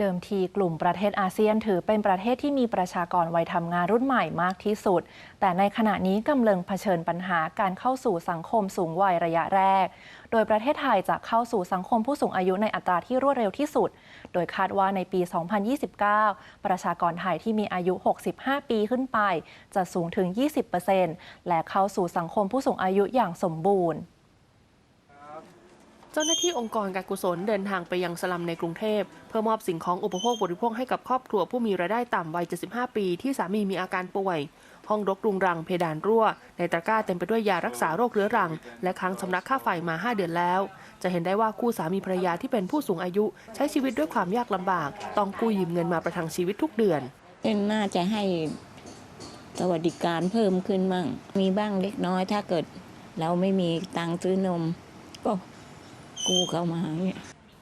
เดิมทีกลุ่มประเทศอาเซียนถือเป็นประเทศที่มีประชากรวัยทำงานรุ่นใหม่มากที่สุด แต่ในขณะนี้กำลังเผชิญปัญหาการเข้าสู่สังคมสูงวัยระยะแรก โดยประเทศไทยจะเข้าสู่สังคมผู้สูงอายุในอัตราที่รวดเร็วที่สุด โดยคาดว่าในปี 2029 ประชากรไทยที่มีอายุ 65 ปีขึ้นไป จะสูงถึง 20%และเข้าสู่สังคมผู้สูงอายุอย่างสมบูรณ์ จ้าหน้าที่องค์กรการกุศลเดินทางไปยังสลัมในกรุงเทพ เพื่อมอบสิ่งของอุปโภคบริโภคให้กับครอบครัวผู้มีรายได้ต่ำวัย 75 ปี ที่สามีมีอาการป่วย ห้องรกรุงรังเพดานรั่ว ในตะกร้าเต็มไปด้วยยารักษาโรคเรื้อรัง และค้างชำระค่าไฟมา 5 เดือนแล้ว จะเห็นได้ว่าคู่สามีภรรยาที่เป็นผู้สูงอายุ ใช้ชีวิตด้วยความยากลำบาก ต้องกู้ยืมเงินมาประทังชีวิตทุกเดือนน่าจะให้สวัสดิการเพิ่มขึ้นมั่งมีบ้างเล็กน้อยถ้าเกิด เราไม่มีตังค์ซื้อนมก็ กู้เข้ามาเนี่ย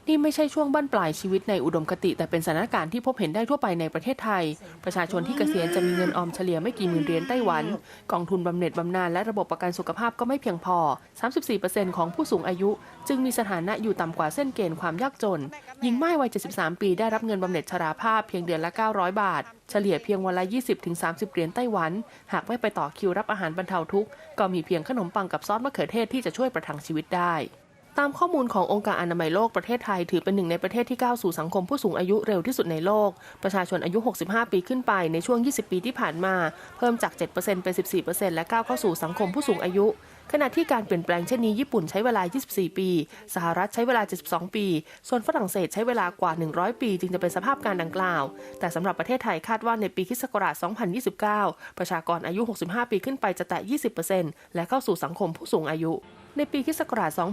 นี่ไม่ใช่ช่วงบั้นปลายชีวิตในอุดมคติ แต่เป็นสถานการณ์ที่พบเห็นได้ทั่วไปในประเทศไทย ประชาชนที่เกษียณจะมีเงินออมเฉลี่ยไม่กี่หมื่นเหรียญไต้หวัน กองทุนบำเหน็จบำนาญและระบบประกันสุขภาพก็ไม่เพียงพอ 34%ของผู้สูงอายุ จึงมีสถานะอยู่ต่ำกว่าเส้นเกณฑ์ความยากจน หญิงไม้วัย 73 ปีได้รับเงินบำเหน็จชราภาพเพียงเดือนละ 900 บาท เฉลี่ยเพียงวันละ 20-30 เหรียญไต้หวัน หากไม่ไปต่อคิวรับอาหารบรรเทาทุกข์ก็มีเพียงขนมปังกับซอสมะเขือเทศที่จะช่วยประทังชีวิตได้ ตามข้อมูลขององค์การอนามัยโลกประเทศไทยถือเป็นหนึ่งในประเทศที่ก้าวสู่สังคมผู้สูงอายุเร็วที่สุดในโลก ประชาชนอายุ 65 ปีขึ้นไปในช่วง 20 ปีที่ผ่านมา เพิ่มจาก 7%เป็น 14%และก้าวเข้าสู่สังคมผู้สูงอายุขณะที่การเปลี่ยนแปลงเช่นนี้ญี่ปุ่นใช้เวลา 24 ปี สหรัฐใช้เวลา 72 ปี ส่วนฝรั่งเศสใช้เวลากว่า 100 ปีจึงจะเป็นสภาพการดังกล่าว แต่สำหรับประเทศไทยคาดว่าในปีคศ2029 ประชากรอายุ 65 ปีขึ้นไปจะแตะ 20%และเข้าสู่สังคมผู้สูงอายุในปีคศ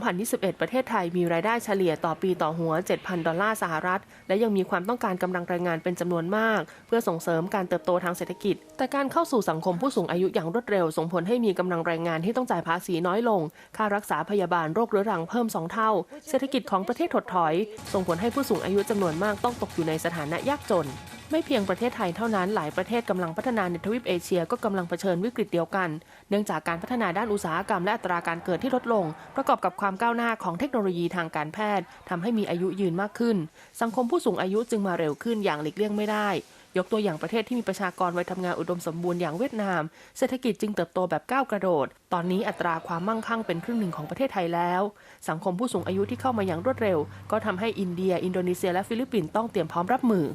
2021 ประเทศไทยมีรายได้เฉลี่ยต่อปีต่อหัว 7,000 ดอลลาร์สหรัฐ และยังมีความต้องการกำลังแรงงานเป็นจำนวนมาก เพื่อส่งเสริมการเติบโตทางเศรษฐกิจ แต่การเข้าสู่สังคมผู้สูงอายุอย่างรวดเร็ว ส่งผลให้มีกำลังแรงงานที่ต้องจ่ายภาษีน้อยลง ค่ารักษาพยาบาลโรคเรื้อรังเพิ่ม 2 เท่า เศรษฐกิจของประเทศถดถอย ส่งผลให้ผู้สูงอายุจำนวนมากต้องตกอยู่ในสถานะยากจนไม่เพียงประเทศไทยเท่านั้น หลายประเทศกำลังพัฒนาในทวีปเอเชียก็กำลังเผชิญวิกฤตเดียวกัน เนื่องจากการพัฒนาด้านอุตสาหกรรมและอัตราการเกิดที่ลดลง ประกอบกับความก้าวหน้าของเทคโนโลยีทางการแพทย์ทำให้มีอายุยืนมากขึ้น สังคมผู้สูงอายุจึงมาเร็วขึ้นอย่างหลีกเลี่ยงไม่ได้ ยกตัวอย่างประเทศที่มีประชากรวัยทำงานอุดมสมบูรณ์อย่างเวียดนาม เศรษฐกิจจึงเติบโตแบบก้าวกระโดด ตอนนี้อัตราความมั่งคั่งเป็นครึ่งหนึ่งของประเทศไทยแล้ว สังคมผู้สูงอายุที่เข้ามาอย่างรวดเร็ว ก็ทำให้อินเดีย อินโดนีเซียและฟิลิปปินส์ต้องเตรียมพร้อมรับมือ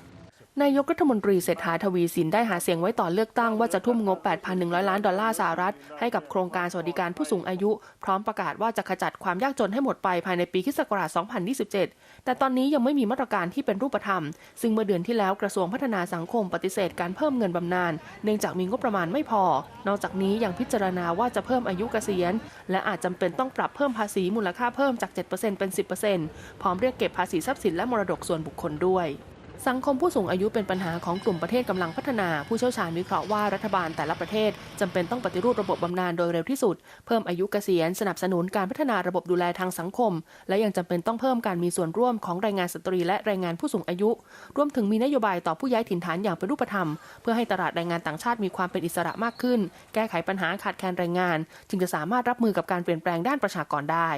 นายกรัฐมนตรีเศรษฐาทวีสินได้หาเสียงไว้ต่อเลือกตั้งว่าจะทุ่มงบ 8,100 ล้านดอลลาร์สหรัฐ ให้กับโครงการสวัสดิการผู้สูงอายุ พร้อมประกาศว่าจะขจัดความยากจนให้หมดไปภายในปีคศ2027 แต่ตอนนี้ยังไม่มีมาตรการที่เป็นรูปธรรม ซึ่งเมื่อเดือนที่แล้วกระทรวงพัฒนาสังคมปฏิเสธการเพิ่มเงินบำนาญเนื่องจากมีงบประมาณไม่พอ นอกจากนี้ยังพิจารณาว่าจะเพิ่มอายุเกษียณ และอาจจำเป็นต้องปรับเพิ่มภาษีมูลค่าเพิ่มจาก 7%เป็น 10%พร้อมเรียกเก็บภาษีทรัพย์สินและมรดกส่วนบุคคลด้วย สังคมผู้สูงอายุเป็นปัญหาของกลุ่มประเทศกำลังพัฒนา ผู้เชี่ยวชาญวิเคราะห์ว่ารัฐบาลแต่ละประเทศจำเป็นต้องปฏิรูประบบบำนาญโดยเร็วที่สุด เพิ่มอายุเกษียณสนับสนุนการพัฒนาระบบดูแลทางสังคม และยังจำเป็นต้องเพิ่มการมีส่วนร่วมของแรงงานสตรีและแรงงานผู้สูงอายุ รวมถึงมีนโยบายต่อผู้ย้ายถิ่นฐานอย่างเป็นรูปธรรม เพื่อให้ตลาดแรงงานต่างชาติมีความเป็นอิสระมากขึ้น แก้ไขปัญหาขาดแคลนแรงงาน จึงจะสามารถรับมือกับการเปลี่ยนแปลงด้านประชากรได้